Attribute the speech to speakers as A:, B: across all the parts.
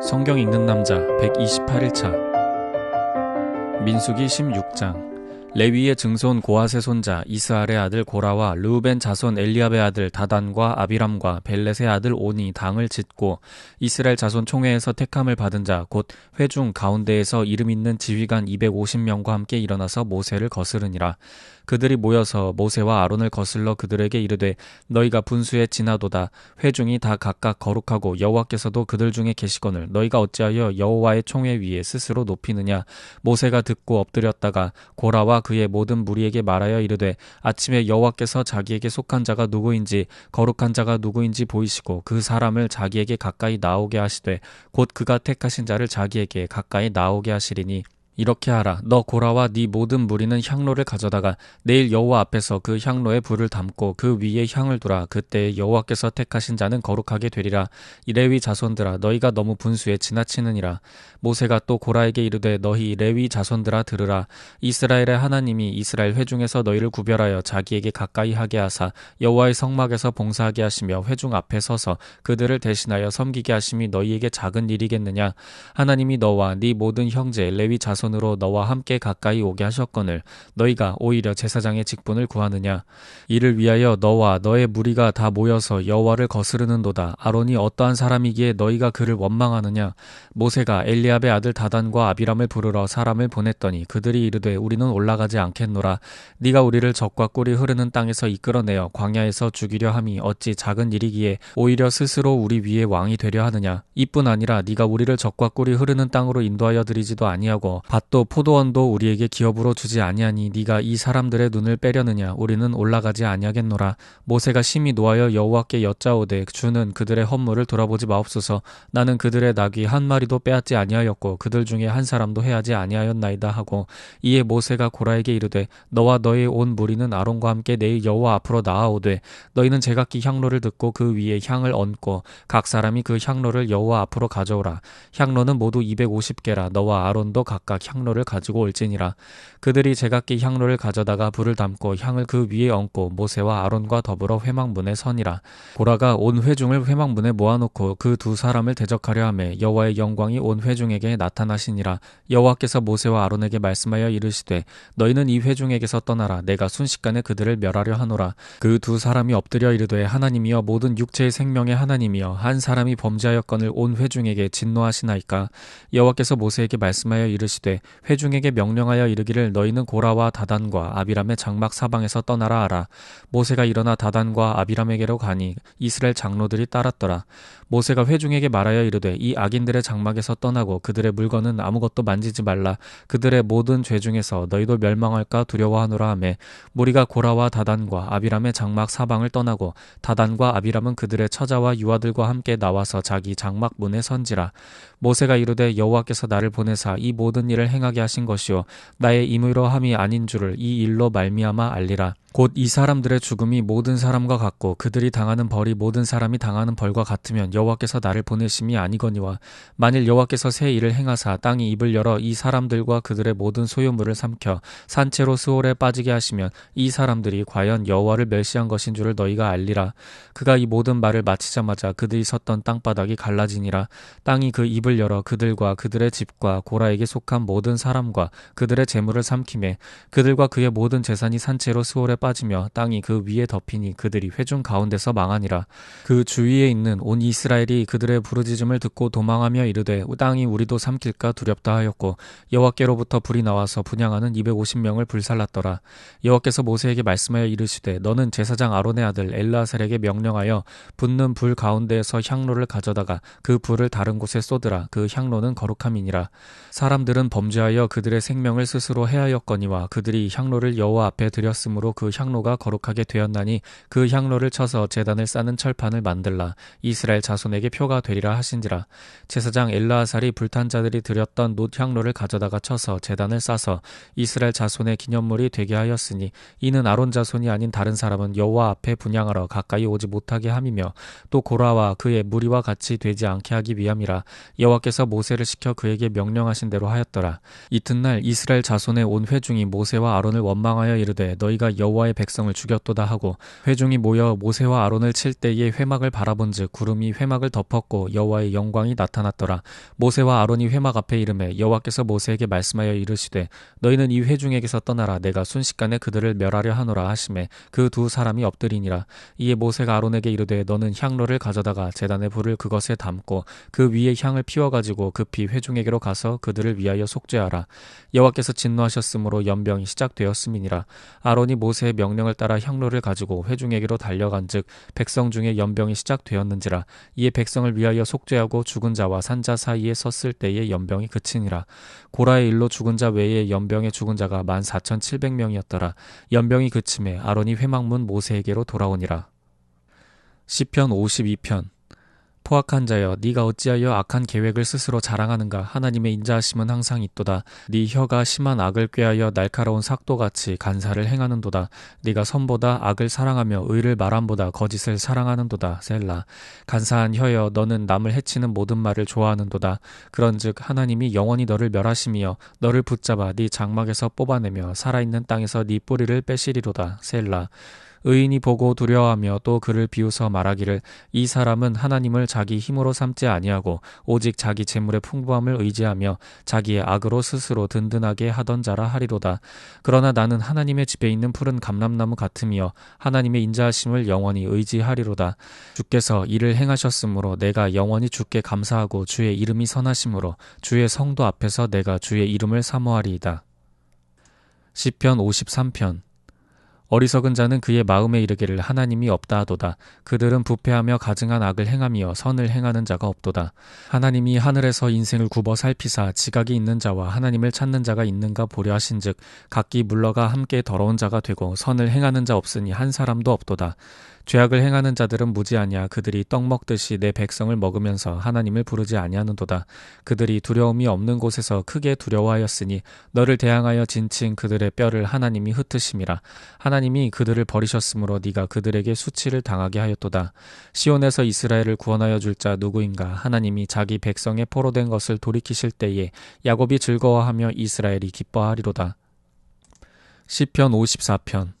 A: 성경 읽는 남자 128일차. 민수기 16장 레위의 증손 고아세 손자 이스알의 아들 고라와 르우벤 자손 엘리압의 아들 다단과 아비람과 벨렛의 아들 온이 당을 짓고 이스라엘 자손 총회에서 택함을 받은 자 곧 회중 가운데에서 이름 있는 지휘관 250명과 함께 일어나서 모세를 거스르니라. 그들이 모여서 모세와 아론을 거슬러 그들에게 이르되 너희가 분수에 지나도다. 회중이 다 각각 거룩하고 여호와께서도 그들 중에 계시거늘 너희가 어찌하여 여호와의 총회 위에 스스로 높이느냐. 모세가 듣고 엎드렸다가 고라와 그의 모든 무리에게 말하여 이르되 아침에 여호와께서 자기에게 속한 자가 누구인지 거룩한 자가 누구인지 보이시고 그 사람을 자기에게 가까이 나오게 하시되 곧 그가 택하신 자를 자기에게 가까이 나오게 하시리니 이렇게 하라. 너 고라와 네 모든 무리는 향로를 가져다가 내일 여호와 앞에서 그 향로에 불을 담고 그 위에 향을 두라. 그때 여호와께서 택하신 자는 거룩하게 되리라. 이레위 자손들아 너희가 너무 분수에 지나치느니라. 모세가 또 고라에게 이르되 너희 레위 자손들아 들으라. 이스라엘의 하나님이 이스라엘 회중에서 너희를 구별하여 자기에게 가까이 하게 하사 여호와의 성막에서 봉사하게 하시며 회중 앞에 서서 그들을 대신하여 섬기게 하심이 너희에게 작은 일이겠느냐. 하나님이 너와 네 모든 형제 레위 자손 손으로 너와 함께 가까이 오게 하셨거늘 너희가 오히려 제사장의 직분을 구하느냐? 이를 위하여 너와 너의 무리가 다 모여서 여호와를 거스르는도다. 아론이 어떠한 사람이기에 너희가 그를 원망하느냐? 모세가 엘리압의 아들 다단과 아비람을 부르러 사람을 보냈더니 그들이 이르되 우리는 올라가지 않겠노라. 네가 우리를 적과 꿀이 흐르는 땅에서 이끌어내어 광야에서 죽이려 함이 어찌 작은 일이기에 오히려 스스로 우리 위에 왕이 되려 하느냐? 이뿐 아니라 네가 우리를 적과 꿀이 흐르는 땅으로 인도하여 드리지도 아니하고 밭도 포도원도 우리에게 기업으로 주지 아니하니 네가 이 사람들의 눈을 빼려느냐. 우리는 올라가지 아니하겠노라. 모세가 심히 노하여 여호와께 여짜오되 주는 그들의 헌물을 돌아보지 마옵소서. 나는 그들의 낙이 한 마리도 빼앗지 아니하였고 그들 중에 한 사람도 해하지 아니하였나이다 하고 이에 모세가 고라에게 이르되 너와 너의 온 무리는 아론과 함께 내일 여호와 앞으로 나아오되 너희는 제각기 향로를 듣고 그 위에 향을 얹고 각 사람이 그 향로를 여호와 앞으로 가져오라. 향로는 모두 250개라 너와 아론도 각각 향로를 가지고 올지니라. 그들이 제각기 향로를 가져다가 불을 담고 향을 그 위에 얹고 모세와 아론과 더불어 회막문에 선이라. 고라가 온 회중을 회막문에 모아놓고 그 두 사람을 대적하려 하매 여호와의 영광이 온 회중에게 나타나시니라. 여호와께서 모세와 아론에게 말씀하여 이르시되 너희는 이 회중에게서 떠나라. 내가 순식간에 그들을 멸하려 하노라. 그 두 사람이 엎드려 이르되 하나님이여 모든 육체의 생명의 하나님이여 한 사람이 범죄하였건을 온 회중에게 진노하시나이까? 여호와께서 모세에게 말씀하여 이르시되 회중에게 명령하여 이르기를 너희는 고라와 다단과 아비람의 장막 사방에서 떠나라 하라. 모세가 일어나 다단과 아비람에게로 가니 이스라엘 장로들이 따랐더라. 모세가 회중에게 말하여 이르되 이 악인들의 장막에서 떠나고 그들의 물건은 아무것도 만지지 말라. 그들의 모든 죄 중에서 너희도 멸망할까 두려워하노라 하매 무리가 고라와 다단과 아비람의 장막 사방을 떠나고 다단과 아비람은 그들의 처자와 유아들과 함께 나와서 자기 장막 문에 선지라. 모세가 이르되 여호와께서 나를 보내사 이 모든 일을 행하게 하신 것이요 나의 임의로 함이 아닌 줄을 이 일로 말미암아 알리라. 곧 이 사람들의 죽음이 모든 사람과 같고 그들이 당하는 벌이 모든 사람이 당하는 벌과 같으면 여호와께서 나를 보내심이 아니거니와 만일 여호와께서 새 일을 행하사 땅이 입을 열어 이 사람들과 그들의 모든 소유물을 삼켜 산채로 수월에 빠지게 하시면 이 사람들이 과연 여호와를 멸시한 것인 줄을 너희가 알리라. 그가 이 모든 말을 마치자마자 그들이 섰던 땅바닥이 갈라지니라. 땅이 그 입을 열어 그들과 그들의 집과 고라에게 속한 모든 사람과 그들의 재물을 삼키매 그들과 그의 모든 재산이 산채로 수월에 빠지며 땅이 그 위에 덮이니 그들이 회중 가운데서 망하니라. 그 주위에 있는 온 이스라엘이 그들의 부르짖음을 듣고 도망하며 이르되 땅이 우리도 삼킬까 두렵다 하였고 여호와께로부터 불이 나와서 분양하는 250명을 불살랐더라. 여호와께서 모세에게 말씀하여 이르시되 너는 제사장 아론의 아들 엘라셀에게 명령하여 붙는 불 가운데에서 향로를 가져다가 그 불을 다른 곳에 쏟으라. 그 향로는 거룩함이니라. 사람들은 범죄하여 그들의 생명을 스스로 해하였거니와 그들이 향로를 여호와 앞에 드렸으므로 그 향로가 거룩하게 되었나니 그 향로를 쳐서 재단을 쌓는 철판을 만들라. 이스라엘 자손에게 표가 되리라 하신지라. 제사장 엘라아살이 불탄 자들이 드렸던 놋 향로를 가져다가 쳐서 재단을 쌓아서 이스라엘 자손의 기념물이 되게 하였으니 이는 아론 자손이 아닌 다른 사람은 여호와 앞에 분양하러 가까이 오지 못하게 함이며 또 고라와 그의 무리와 같이 되지 않게 하기 위함이라. 여호와께서 모세를 시켜 그에게 명령하신 대로 하였더라. 이튿날 이스라엘 자손의 온 회중이 모세와 아론을 원망하여 이르되 너희가 여호와 여호와의 백성을 죽였도다 하고 회중이 모여 모세와 아론을 칠 때에 회막을 바라본즉 구름이 회막을 덮었고 여호와의 영광이 나타났더라. 모세와 아론이 회막 앞에 이름에 여호와께서 모세에게 말씀하여 이르시되 너희는 이 회중에게서 떠나라. 내가 순식간에 그들을 멸하려 하노라 하심에 그 두 사람이 엎드리니라. 이에 모세가 아론에게 이르되 너는 향로를 가져다가 제단의 불을 그것에 담고 그 위에 향을 피워 가지고 급히 회중에게로 가서 그들을 위하여 속죄하라. 여호와께서 진노하셨으므로 연병이 시작되었음이니라. 아론이 모세 의 명령을 따라 향로를 가지고 회중에게로 달려간즉 백성 중에 연병이 시작되었는지라 이에 백성을 위하여 속죄하고 죽은 자와 산자 사이에 섰을 때에 연병이 그치니라. 고라의 일로 죽은 자 외에 연병에 죽은 자가 만 사천칠백 명이었더라. 연병이 그침에 아론이 회막문 모세에게로 돌아오니라. 시편 52편 포악한 자여 네가 어찌하여 악한 계획을 스스로 자랑하는가? 하나님의 인자하심은 항상 있도다. 네 혀가 심한 악을 꾀하여 날카로운 삭도같이 간사를 행하는도다. 네가 선보다 악을 사랑하며 의를 말함보다 거짓을 사랑하는도다. 셀라. 간사한 혀여 너는 남을 해치는 모든 말을 좋아하는도다. 그런즉 하나님이 영원히 너를 멸하심이여 너를 붙잡아 네 장막에서 뽑아내며 살아있는 땅에서 네 뿌리를 빼시리로다. 셀라 의인이 보고 두려워하며 또 그를 비웃어 말하기를 이 사람은 하나님을 자기 힘으로 삼지 아니하고 오직 자기 재물의 풍부함을 의지하며 자기의 악으로 스스로 든든하게 하던 자라 하리로다. 그러나 나는 하나님의 집에 있는 푸른 감람나무 같으며 하나님의 인자하심을 영원히 의지하리로다. 주께서 이를 행하셨으므로 내가 영원히 주께 감사하고 주의 이름이 선하심으로 주의 성도 앞에서 내가 주의 이름을 사모하리이다. 시편 53편 어리석은 자는 그의 마음에 이르기를 하나님이 없다 하도다. 그들은 부패하며 가증한 악을 행하며 선을 행하는 자가 없도다. 하나님이 하늘에서 인생을 굽어 살피사 지각이 있는 자와 하나님을 찾는 자가 있는가 보려 하신즉 각기 물러가 함께 더러운 자가 되고 선을 행하는 자 없으니 한 사람도 없도다. 죄악을 행하는 자들은 무지하냐 그들이 떡 먹듯이 내 백성을 먹으면서 하나님을 부르지 아니하는도다. 그들이 두려움이 없는 곳에서 크게 두려워하였으니 너를 대항하여 진친 그들의 뼈를 하나님이 흩으심이라. 하나님이 그들을 버리셨으므로 네가 그들에게 수치를 당하게 하였도다. 시온에서 이스라엘을 구원하여 줄 자 누구인가? 하나님이 자기 백성의 포로된 것을 돌이키실 때에 야곱이 즐거워하며 이스라엘이 기뻐하리로다. 시편 54편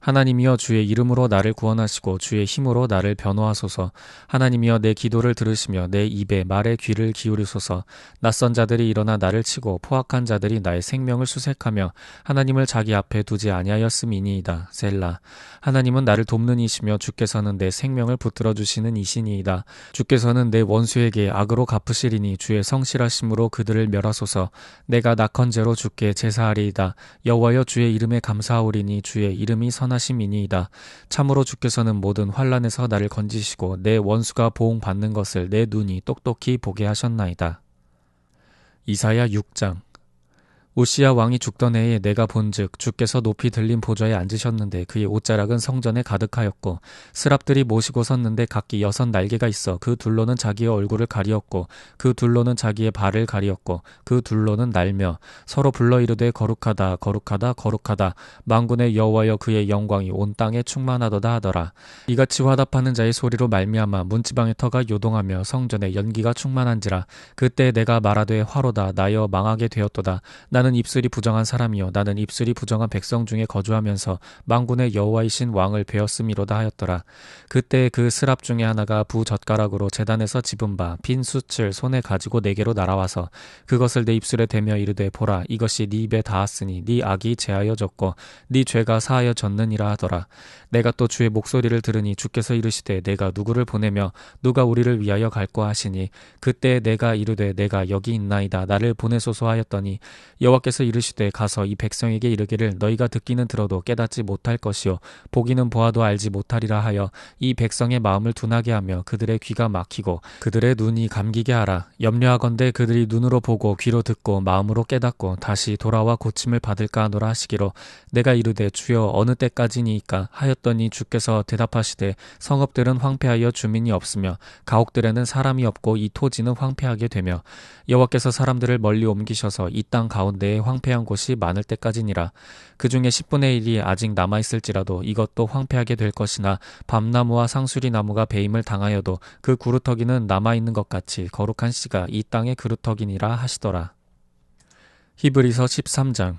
A: 하나님이여 주의 이름으로 나를 구원하시고 주의 힘으로 나를 변호하소서. 하나님이여 내 기도를 들으시며 내 입에 말에 귀를 기울이소서. 낯선 자들이 일어나 나를 치고 포악한 자들이 나의 생명을 수색하며 하나님을 자기 앞에 두지 아니하였음이니이다. 셀라. 하나님은 나를 돕는 이시며 주께서는 내 생명을 붙들어 주시는 이신이이다. 주께서는 내 원수에게 악으로 갚으시리니 주의 성실하심으로 그들을 멸하소서. 내가 낙헌제로 주께 제사하리이다. 여호와여 주의 이름에 감사하오리니 주의 이름이 선 선하심이니이다. 참으로 주께서는 모든 환란에서 나를 건지시고 내 원수가 보응받는 것을 내 눈이 똑똑히 보게 하셨나이다. 이사야 6장 우시야 왕이 죽던 해에 내가 본즉 주께서 높이 들린 보좌에 앉으셨는데 그의 옷자락은 성전에 가득하였고 스랍들이 모시고 섰는데 각기 여섯 날개가 있어 그 둘로는 자기의 얼굴을 가리었고 그 둘로는 자기의 발을 가리었고 그 둘로는 날며 서로 불러 이르되 거룩하다 거룩하다 거룩하다. 망군의 여호와여 그의 영광이 온 땅에 충만하도다 하더라. 이같이 화답하는 자의 소리로 말미암아 문지방의 터가 요동하며 성전에 연기가 충만한지라. 그때 내가 말하되 화로다 나여 망하게 되었도다. 나는 나는 입술이 부정한 사람이요 나는 입술이 부정한 백성 중에 거주하면서 망군의 여호와이신 왕을 배웠음이로다 하였더라. 그때 그 스랍 중에 하나가 부젓가락으로 재단에서 집은 바빈 숯을 손에 가지고 내게로 날아와서 그것을 내 입술에 대며 이르되 보라 이것이 네 입에 닿았으니 네 악이 제하여졌고 네 죄가 사하여졌느니라 하더라. 내가 또 주의 목소리를 들으니 주께서 이르시되 내가 누구를 보내며 누가 우리를 위하여 갈까 하시니 그때 내가 이르되 내가 여기 있나이다 나를 보내소서 하였더니 여호와 께서 이르시되 가서 이 백성에게 이르기를 너희가 듣기는 들어도 깨닫지 못할 것이요 보기는 보아도 알지 못하리라 하여 이 백성의 마음을 둔하게 하며 그들의 귀가 막히고 그들의 눈이 감기게 하라. 염려하건대 그들이 눈으로 보고 귀로 듣고 마음으로 깨닫고 다시 돌아와 고침을 받을까 하노라 하시기로 내가 이르되 주여 어느 때까지니이까 하였 하였더니 주께서 대답하시되 성읍들은 황폐하여 주민이 없으며 가옥들에는 사람이 없고 이 토지는 황폐하게 되며 여호와께서 사람들을 멀리 옮기셔서 이 땅 가운데 에 황폐한 곳이 많을 때까지니라. 그 중에 10분의 1이 아직 남아 있을지라도 이것도 황폐하게 될 것이나 밤나무와 상수리 나무가 배임을 당하여도 그 구루터기는 남아 있는 것 같이 거룩한 씨가 이 땅의 그루터기니라 하시더라. 히브리서 13장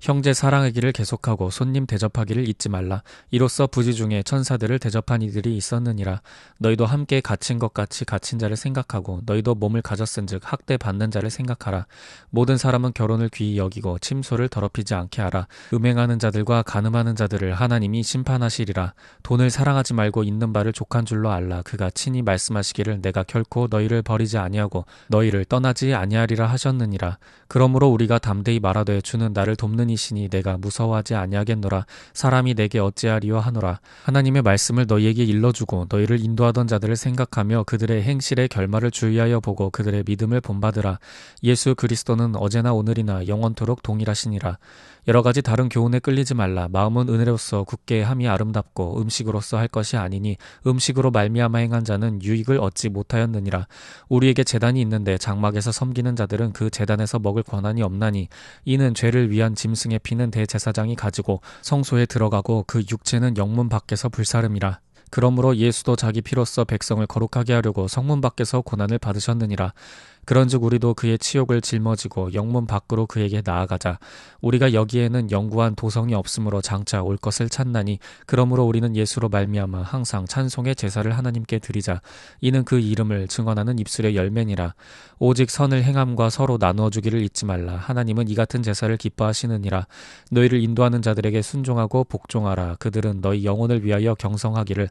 A: 형제 사랑하기를 계속하고 손님 대접하기를 잊지 말라. 이로써 부지 중에 천사들을 대접한 이들이 있었느니라. 너희도 함께 갇힌 것 같이 갇힌 자를 생각하고 너희도 몸을 가졌은즉 학대 받는 자를 생각하라. 모든 사람은 결혼을 귀히 여기고 침소를 더럽히지 않게 하라. 음행하는 자들과 가늠하는 자들을 하나님이 심판하시리라. 돈을 사랑하지 말고 있는 바를 족한 줄로 알라. 그가 친히 말씀하시기를 내가 결코 너희를 버리지 아니하고 너희를 떠나지 아니하리라 하셨느니라. 그러므로 우리가 담대히 말하되 주는 나를 돕는 이시니 내가 무서워하지 아니하겠노라 사람이 내게 어찌하리요 하노라 하나님의 말씀을 너희에게 일러주고 너희를 인도하던 자들을 생각하며 그들의 행실의 결말을 주의하여 보고 그들의 믿음을 본받으라 예수 그리스도는 어제나 오늘이나 영원토록 동일하시니라 여러 가지 다른 교훈에 끌리지 말라. 마음은 은혜로서 굳게 함이 아름답고 음식으로서 할 것이 아니니 음식으로 말미암아 행한 자는 유익을 얻지 못하였느니라. 우리에게 재단이 있는데 장막에서 섬기는 자들은 그 재단에서 먹을 권한이 없나니 이는 죄를 위한 짐승 의 피는 대제사장이 가지고 성소에 들어가고 그 육체는 영문 밖에서 불사름이라. 그러므로 예수도 자기 피로써 백성을 거룩하게 하려고 성문 밖에서 고난을 받으셨느니라. 그런즉 우리도 그의 치욕을 짊어지고 영문 밖으로 그에게 나아가자. 우리가 여기에는 영구한 도성이 없으므로 장차 올 것을 찾나니 그러므로 우리는 예수로 말미암아 항상 찬송의 제사를 하나님께 드리자. 이는 그 이름을 증언하는 입술의 열매니라. 오직 선을 행함과 서로 나누어 주기를 잊지 말라. 하나님은 이 같은 제사를 기뻐하시느니라. 너희를 인도하는 자들에게 순종하고 복종하라. 그들은 너희 영혼을 위하여 경성하기를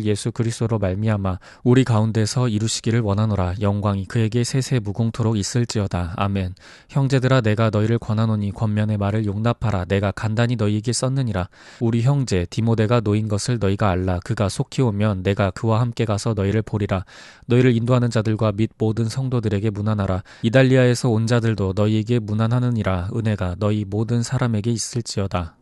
A: 예수 그리스도로 말미암아 우리 가운데서 이루시기를 원하노라. 영광이 그에게 세세 무궁토록 있을지어다. 아멘. 형제들아 내가 너희를 권하노니 권면의 말을 용납하라. 내가 간단히 너희에게 썼느니라. 우리 형제 디모데가 놓인 것을 너희가 알라. 그가 속히 오면 내가 그와 함께 가서 너희를 보리라. 너희를 인도하는 자들과 및 모든 성도들에게 문안하라. 이달리아에서 온 자들도 너희에게 문안하느니라. 은혜가 너희 모든 사람에게 있을지어다.